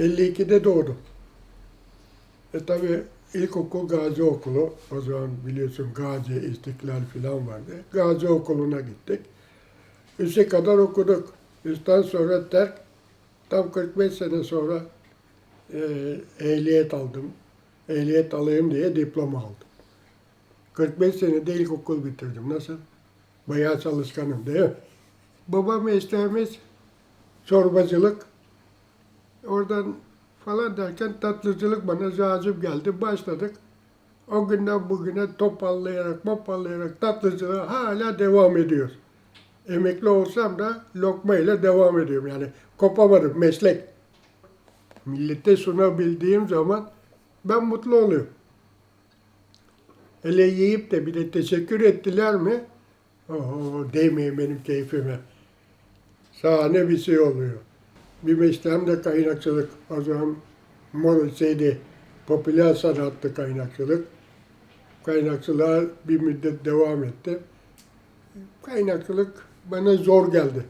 52'de doğdum. E tabi ilkokul Gazi Okulu, o zaman biliyorsun Gazi, İstiklal falan vardı. Gazi Okulu'na gittik. Üste kadar okuduk. Üstten sonra terk, tam 45 sene sonra e, ehliyet aldım. Ehliyet alayım diye diploma aldım. 45 senede ilkokul bitirdim. Nasıl? Bayağı çalışkanım değil mi? Baba mesleğimiz çorbacılık. Oradan falan derken tatlıcılık bana cazip geldi. Başladık. O günden bugüne topallayarak, mopallayarak tatlıcılığa hala devam ediyor. Emekli olsam da lokma ile devam ediyorum. Yani kopamadım meslek. Millete sunabildiğim zaman ben mutlu oluyorum. Hele yiyip de bir de teşekkür ettiler mi? Oho değmeyin benim keyfime. Şahane bir şey oluyor. Bir mesleğim de kaynakçılık. O zaman mor şeydi, popüler sanattı kaynakçılık. Kaynakçılığa bir müddet devam etti. Kaynakçılık bana zor geldi.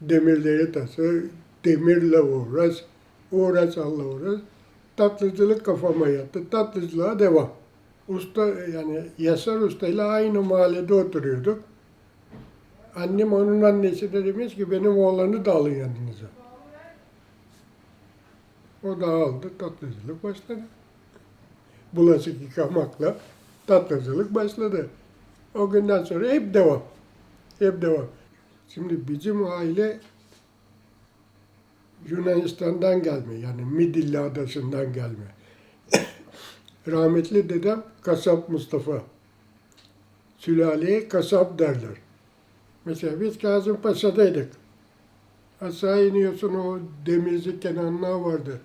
Demirleri tası, demirle uğraş, uğraş Allah uğraş. Tatlıcılık kafama yattı. Tatlıcılığa devam. Usta yani Yasar Usta ile aynı mahallede oturuyorduk. Annem onun annesi de demiş ki benim oğlanı da alın yanınıza. O da aldı, tatlıcılık başladı. Bulaşık yıkamakla tatlıcılık başladı. O günden sonra hep devam. Hep devam. Şimdi bizim aile Yunanistan'dan gelme yani Midilli Adası'ndan gelme. Rahmetli dedem Kasap Mustafa. Sülaleye kasap derler. Mesela biz Kazımpaşa'daydık. Aşağı iniyorsun o demirci kenarına vardı.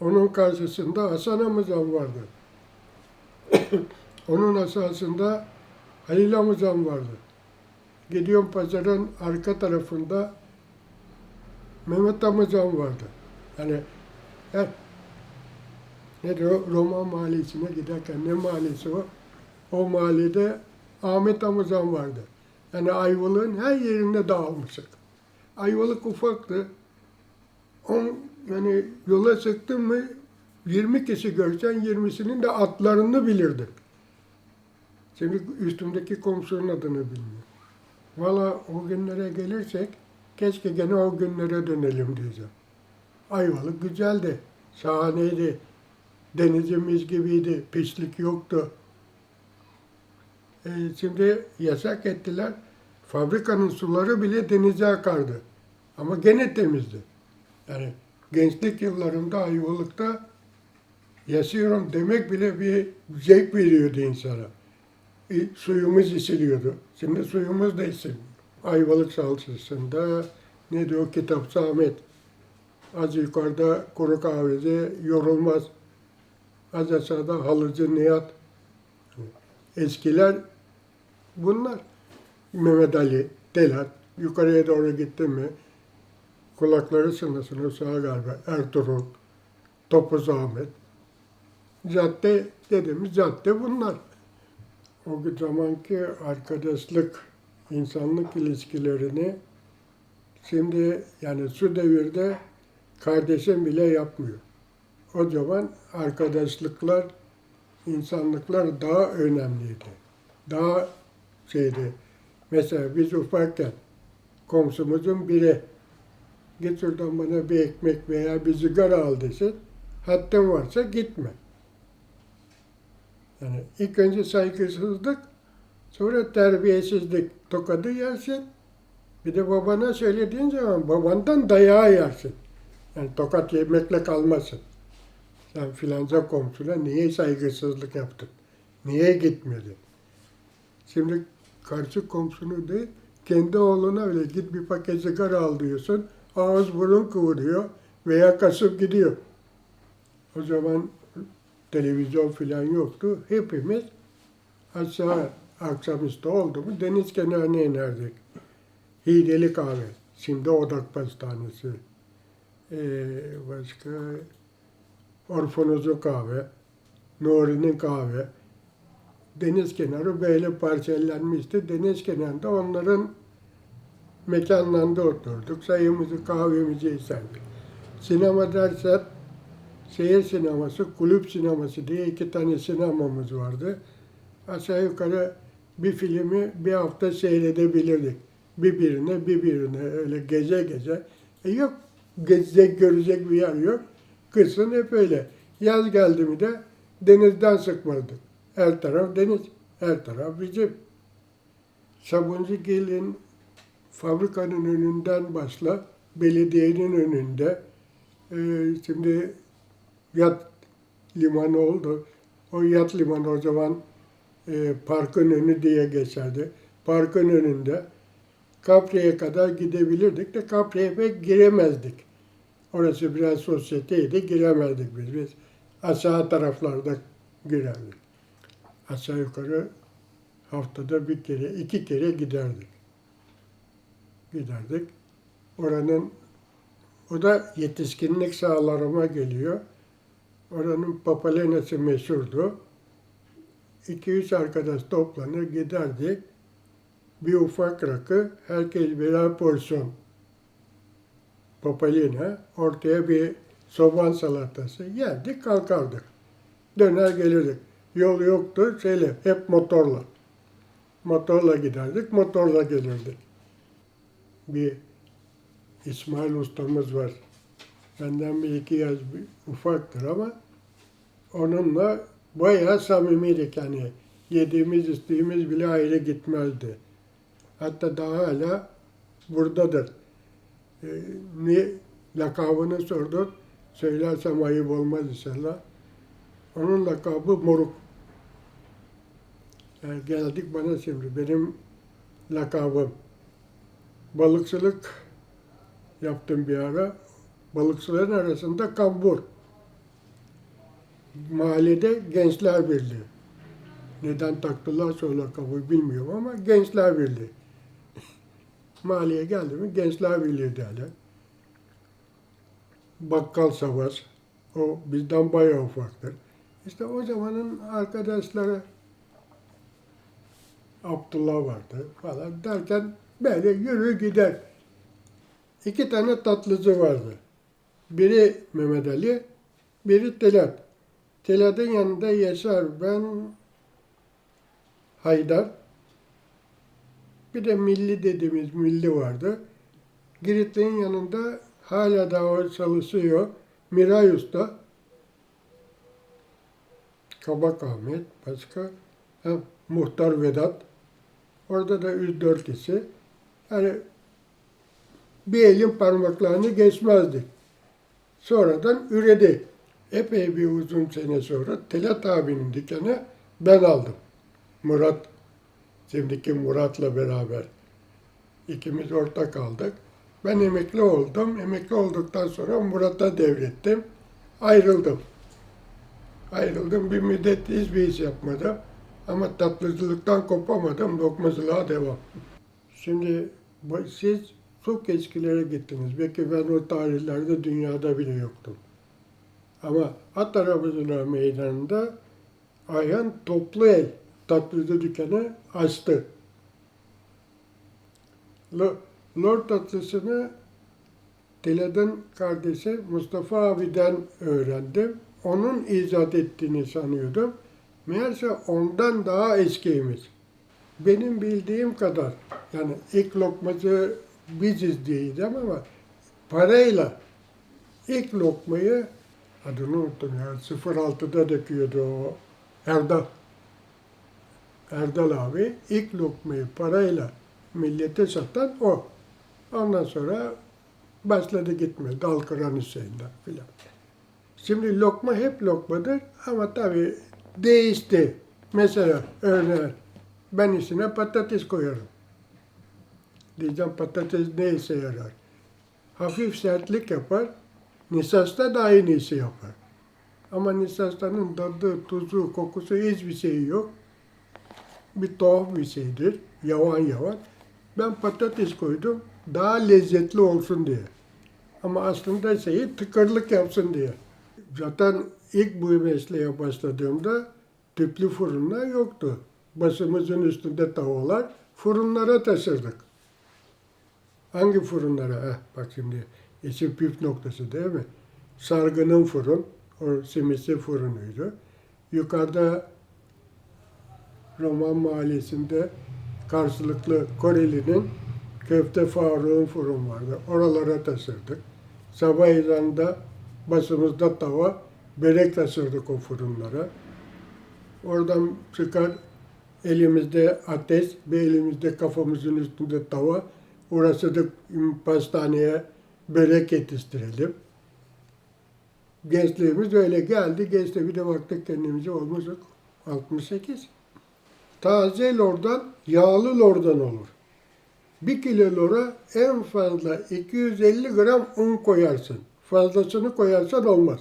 Onun karşısında Hasan Amızan vardı. Onun aşağısında Halil Amızan vardı. Gidiyorum pazarın arka tarafında Mehmet Amızan vardı. Yani hep nedir o? Roma mahallesine giderken ne mahallesi o? O mahallede Ahmet Amızan vardı. Yani Ayvalık'ın her yerinde dağılmışık. Ayvalık ufaktı. On, yani yola çıktın mı 20 kişi görsen 20'sinin de atlarını bilirdin. Şimdi üstümdeki komşunun adını bilmiyorum. Valla o günlere gelirsek keşke gene o günlere dönelim diyeceğim. Ayvalık güzeldi, şahaneydi. Denizimiz gibiydi, pislik yoktu. E, şimdi yasak ettiler. Fabrikanın suları bile denize akardı. Ama gene temizdi. Yani gençlik yıllarımda Ayvalık'ta yaşıyorum demek bile bir zevk veriyordu insana. E, suyumuz içiliyordu. Şimdi suyumuz da içilmiyor. Ayvalık salçasında ne diyor Kitap Ahmet. Az yukarıda kuru kahveci yorulmaz. Az aşağıda halıcı Nihat. Eskiler bunlar. Mehmet Ali, Telat. Yukarıya doğru gittin mi kulakları sınırsın sağa galiba. Ertuğrul, Topuz Ahmet. Cadde dediğimiz cadde bunlar. O zamanki arkadaşlık, insanlık ilişkilerini şimdi yani şu devirde kardeşim bile yapmıyor. O zaman arkadaşlıklar, insanlıklar daha önemliydi. Daha şeydi. Mesela biz ufakken komşumuzun biri git şuradan bana bir ekmek veya bir sigara al desin. Hattın varsa gitme. Yani ilk önce saygısızlık, sonra terbiyesizlik. Tokadı yersin. Bir de babana söylediğin zaman babandan dayağı yersin. Yani tokat yemekle kalmasın. Sen filanca komşuna niye saygısızlık yaptın? Niye gitmedin? Şimdi karşı komşunu değil, kendi oğluna öyle git bir paket sigara al diyorsun. Ağız burun kıvırıyor veya kasıp gidiyor. O zaman televizyon filan yoktu. Hepimiz aşağı akşamüstü oldu mu deniz kenarına inerdik. Hideli kahve. Şimdi Odak Pastanesi. Ee, başka Orfonoz'un kahve. Nuri'nin kahve. Deniz kenarı böyle parçalanmıştı. Deniz kenarında onların mekanlarında oturduk. Sayımızı, kahvemizi içerdik. Sinema dersen seyir sineması, kulüp sineması diye iki tane sinemamız vardı. Aşağı yukarı bir filmi bir hafta seyredebilirdik. Birbirine birbirine öyle gece gece. E yok gezecek görecek bir yer yok. Kışın hep öyle. Yaz geldi mi de denizden sıkmadık. Her taraf deniz, her taraf bizim. Sabuncu gelin fabrikanın önünden başla, belediyenin önünde. Ee, şimdi yat limanı oldu. O yat limanı o zaman e, parkın önü diye geçerdi. Parkın önünde Kapri'ye kadar gidebilirdik de Kapri'ye pek giremezdik. Orası biraz sosyeteydi, giremezdik biz. Biz aşağı taraflarda girerdik. Aşağı yukarı haftada bir kere, iki kere giderdik. Giderdik. Oranın, o da yetişkinlik sahalarıma geliyor. Oranın papalenası meşhurdu. İki üç arkadaş toplanır giderdik. Bir ufak rakı, herkes birer porsiyon papalina, ortaya bir soğan salatası yerdik, kalkardık. Döner gelirdik. Yol yoktu, şeyle, hep motorla. Motorla giderdik, motorla gelirdik. Bir İsmail ustamız var. Benden bir iki yaş ufaktır ama onunla bayağı samimiydik yani. Yediğimiz, içtiğimiz bile ayrı gitmezdi. Hatta daha hala buradadır. Ee, ne lakabını sordu. Söylersem ayıp olmaz inşallah. Onun lakabı Moruk. Yani geldik bana şimdi. Benim lakabım. Balıkçılık yaptım bir ara. Balıkçıların arasında kambur. Mahallede Gençler Birliği. Neden taktılarsa o lakabı bilmiyorum ama Gençler Birliği. Mahalleye geldi mi Gençler Birliği derler. Bakkal Savaş. O bizden bayağı ufaktır. İşte o zamanın arkadaşları Abdullah vardı falan derken böyle yürü gider. İki tane tatlıcı vardı. Biri Mehmet Ali, biri Telat. Telat'ın yanında Yaşar, ben Haydar. Bir de Milli dediğimiz Milli vardı. Giritli'nin yanında hala da o çalışıyor. Miray Usta. Kabak Ahmet, başka ha, Muhtar Vedat. Orada da 3-4 kişi. Yani bir elin parmaklarını geçmezdi. Sonradan üredi. Epey bir uzun sene sonra Telat abinin dükkanı ben aldım. Murat, şimdiki Murat'la beraber. ikimiz ortak aldık. Ben emekli oldum. Emekli olduktan sonra Murat'a devrettim. Ayrıldım. Ayrıldım. Bir müddet hiçbir iş yapmadım. Ama tatlıcılıktan kopamadım. Lokmacılığa devam. Şimdi siz çok eskilere gittiniz. Belki ben o tarihlerde dünyada bile yoktum. Ama at arabacılığı meydanında Ayhan toplu el tatlıcı dükkanı açtı. Lo- Lord tatlısını Dile'den kardeşi Mustafa abiden öğrendim. Onun icat ettiğini sanıyordum. Meğerse ondan daha eskiymiş. Benim bildiğim kadar, yani ilk lokmacı biziz diyeceğim ama parayla ilk lokmayı adını unuttum ya 06'da döküyordu o Erdal. Erdal abi ilk lokmayı parayla millete satan o. Ondan sonra başladı gitmeye. Dal kıran Hüseyin'den filan. Şimdi lokma hep lokmadır ama tabii değişti. Mesela örneğin ben içine patates koyarım. Diyeceğim patates ne işe yarar? Hafif sertlik yapar. Nişasta da aynı işi yapar. Ama nişastanın tadı, tuzu, kokusu hiçbir şey yok. Bir tuhaf bir şeydir. Yavan yavan. Ben patates koydum daha lezzetli olsun diye. Ama aslında şeyi tıkırlık yapsın diye. Zaten ilk bu mesleğe başladığımda tüplü fırınlar yoktu. Başımızın üstünde tavalar, fırınlara taşırdık. Hangi fırınlara? Heh, bak şimdi işin püf noktası değil mi? Sargının fırın, O simisi fırınıydı. Yukarıda Roman mahallesinde karşılıklı Koreli'nin köfte Faruk'un fırın vardı. Oralara taşırdık. Sabah ezanında başımızda tava, börek taşırdık o fırınlara. Oradan çıkar elimizde ateş, bir elimizde kafamızın üstünde tava. Orası da pastaneye börek yetiştirelim. Gençliğimiz öyle geldi. Gençte bir de baktık kendimize olmuşuz 68. Taze lordan yağlı lordan olur. Bir kilo lora en fazla 250 gram un koyarsın. Fazlasını koyarsan olmaz.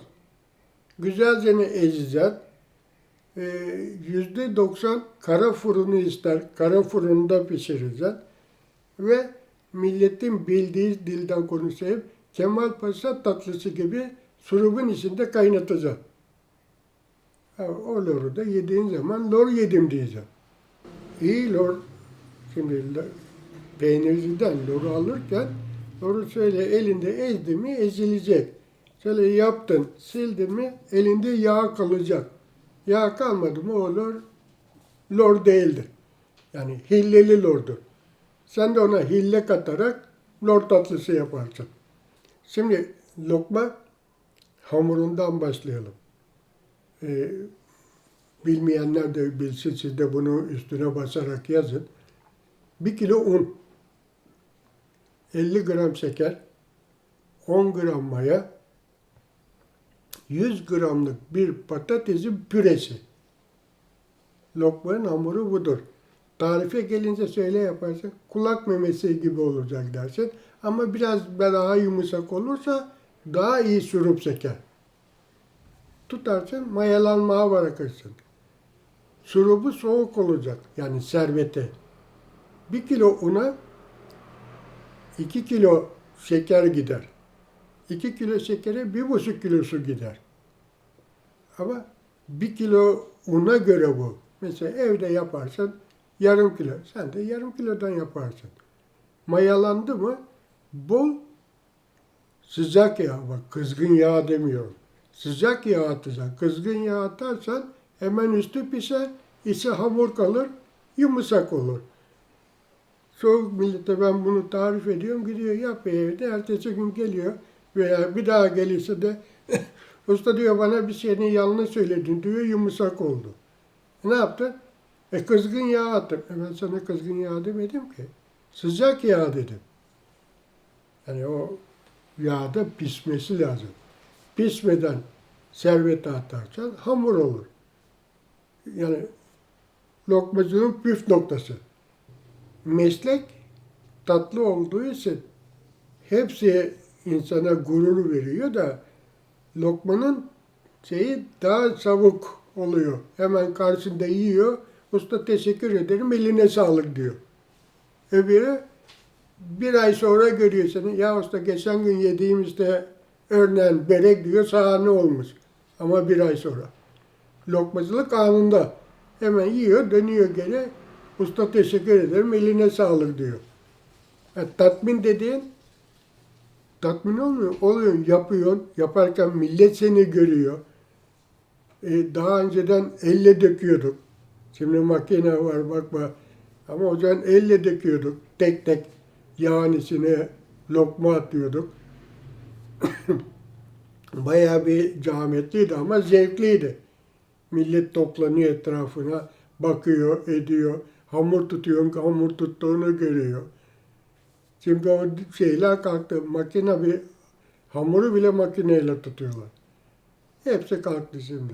Güzelce ezeceksin. Ee, Yüzde 90 kara fırını ister. Kara fırında pişireceksin. Ve milletin bildiği dilden konuşayım. Kemal Paşa tatlısı gibi surubun içinde kaynatacaksın. Ha, o loru da yediğin zaman lor yedim diyeceksin. İyi lor, şimdi peynirciden loru alırken şöyle elinde ezdi mi ezilecek. Şöyle yaptın, sildin mi elinde yağ kalacak. Yağ kalmadı mı o lor, lor değildir. Yani hilleli lordur. Sen de ona hille katarak lor tatlısı yaparsın. Şimdi lokma hamurundan başlayalım. Ee, bilmeyenler de bilsin siz de bunu üstüne basarak yazın. Bir kilo un, 50 gram şeker, 10 gram maya, 100 gramlık bir patatesin püresi. Lokmanın hamuru budur. Tarife gelince söyle yaparsan kulak memesi gibi olacak dersin. Ama biraz daha yumuşak olursa daha iyi şurup çeker. Tutarsın mayalanmaya bırakırsın. Şurubu soğuk olacak yani şerbeti. Bir kilo una iki kilo şeker gider. İki kilo şekere bir buçuk kilo su gider. Ama bir kilo una göre bu. Mesela evde yaparsan yarım kilo. Sen de yarım kilodan yaparsın. Mayalandı mı bol sıcak yağ bak kızgın yağ demiyorum. Sıcak yağ atacaksın. Kızgın yağ atarsan hemen üstü pişer, içi hamur kalır, yumuşak olur. Çoğu millete ben bunu tarif ediyorum, gidiyor yapıyor evde, ertesi gün geliyor veya bir daha gelirse de usta diyor bana bir şeyini yanlış söyledin diyor, yumuşak oldu. Ne yaptın? E kızgın yağ attım. E ben sana kızgın yağ demedim ki. Sıcak yağ dedim. Yani o yağda pişmesi lazım. Pişmeden servete atarsan hamur olur. Yani lokmacının püf noktası. Meslek tatlı olduğu için hepsi insana gurur veriyor da lokmanın şeyi daha çabuk oluyor. Hemen karşında yiyor. Usta teşekkür ederim eline sağlık diyor. Öbürü bir ay sonra görüyor seni. Ya usta geçen gün yediğimizde örneğin börek diyor sahne olmuş. Ama bir ay sonra. Lokmacılık anında. Hemen yiyor, dönüyor geri. Usta teşekkür ederim, eline sağlık diyor. Yani tatmin dediğin tatmin olmuyor. Oluyor, yapıyorsun. Yaparken millet seni görüyor. Ee, daha önceden elle döküyorduk. Şimdi makine var bakma. Ama o zaman elle döküyorduk. Tek tek yağın içine lokma atıyorduk. Bayağı bir zahmetliydi ama zevkliydi. Millet toplanıyor etrafına, bakıyor, ediyor. Hamur tutuyor, hamur tuttuğunu görüyor. Şimdi o şeyler kalktı. Makine bir hamuru bile makineyle tutuyorlar. Hepsi kalktı şimdi.